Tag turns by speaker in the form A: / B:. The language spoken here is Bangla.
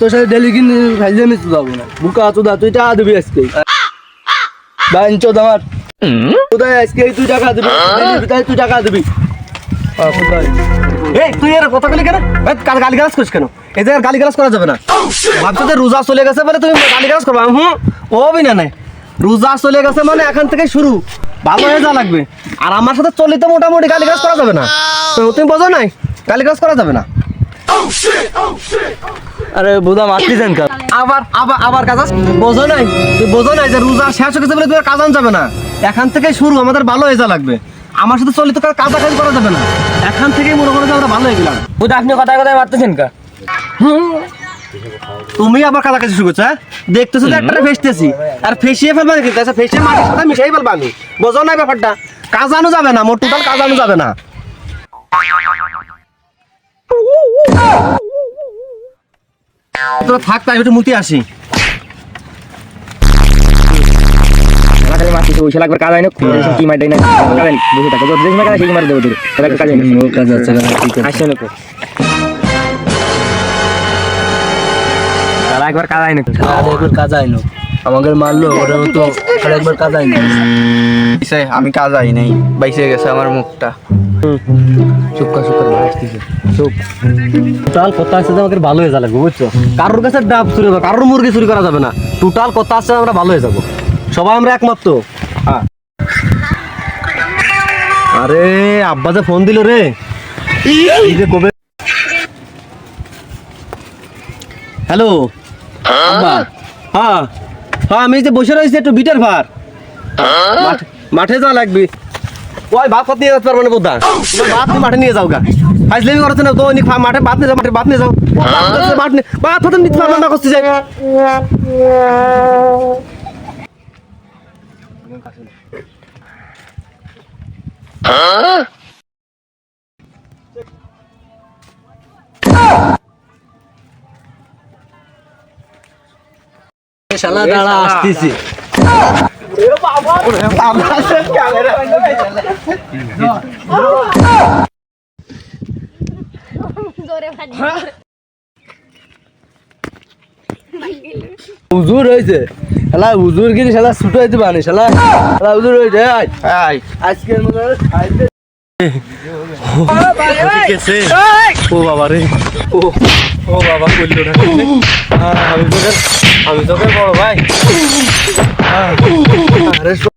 A: তোর সাথে ডেলি যাব না। বুকা তুই দিবি আজকে? বাইন চোদ আমার। কোথায় আজকে? তুই টাকা দিবি। তাই টাকা দিবি।
B: রোজা চলে গেছে বলে তুমি গালি গালাজ করবা। হুম ও বিনা নাই রোজা চলে গেছে মানে এখান থেকে শুরু। ভালো হয়ে যা লাগবে। আর আমার সাথে চলিতে মোটামুটি গালি করা যাবে না। তুমি বোঝো নাই? গালি করা যাবে না।
A: আরে বুধা মাতলি দেন কার
B: আবার আবার আবার কাজ বোঝো নাই তুই বোঝো নাই যে রোজা শেষ হয়ে গেছে বলে আর কাজ যাবে না। এখান থেকে শুরু আমাদের ভালো হয়ে যা লাগবে। আমার সাথে চলিত কাজ কাজ করা যাবে না। এখান থেকেই মনে করো যে আমরা ভালো হয়ে গেলাম।
A: বুধা আপনি কথায় মারতেছেন কা
B: তুমি আবার কাছাকাছি শুরু করছ হ্যাঁ? দেখতেছো যে একটা ফেসতেছি। আর ফেসিয়ে ফেলবা নাকি? আচ্ছা ফেসিয়ে মাটির সাথে মিশাই ফেলবা আমি বোঝো না ব্যাপারটা। কাজানো যাবে না মোট টোটাল কাজানো যাবে না। তোরা থাক তাই একটু মুতি আসি।
C: একবার কাজ হয় হয়। একবার কাজ না।
A: আর একবার কাজ আইনো আমাকে মারলো ওটা তো আর একবার কাজ আইনো
D: সে আমি কাজ আই নাই বাইসে গেছে আমার মুখটা।
A: চুপ কর চুপ চুপ। টোটাল কথা আছে ভালো হয়ে যা লাগবে বুঝছ?
B: কারোর কাছে ডাব চুরি হবে কারোর মুরগি চুরি করা যাবে না। টোটাল কথা আছে আমরা ভালো হয়ে যাব। সবাই আমরা একমত তো হ্যাঁ। আরে আব্বা যে ফোন দিল রে। যে কবে হ্যালো? আব্বা? হ্যাঁ। হ্যাঁ আমি যে বসে রয়েছি, একটু বিটের ভার। মাঠে যা লাগবে। ওই ভাত ফাত নিয়ে যেতে পারব বোধা ভাত মাঠে নিয়ে যাও গা। ফাইজলেমি করছে না খা- মাঠে ভাত নিয়ে যাও, মাঠে ভাত নিয়ে যাও। ভাত ভাত ফাত নিতে পারব না করতে যাই।
A: শালা দাঁড়া। আসতেছি। হুজুর হয়েছে শালা হুজুর গিরি শালা ছুটো হইতে পারে শালা। শালা হুজুর হয়েছে আজকের মনে
B: ও বাবা রে। ও ও বাবা বলল না। আমি তোকে বড় ভাই। আরে শো-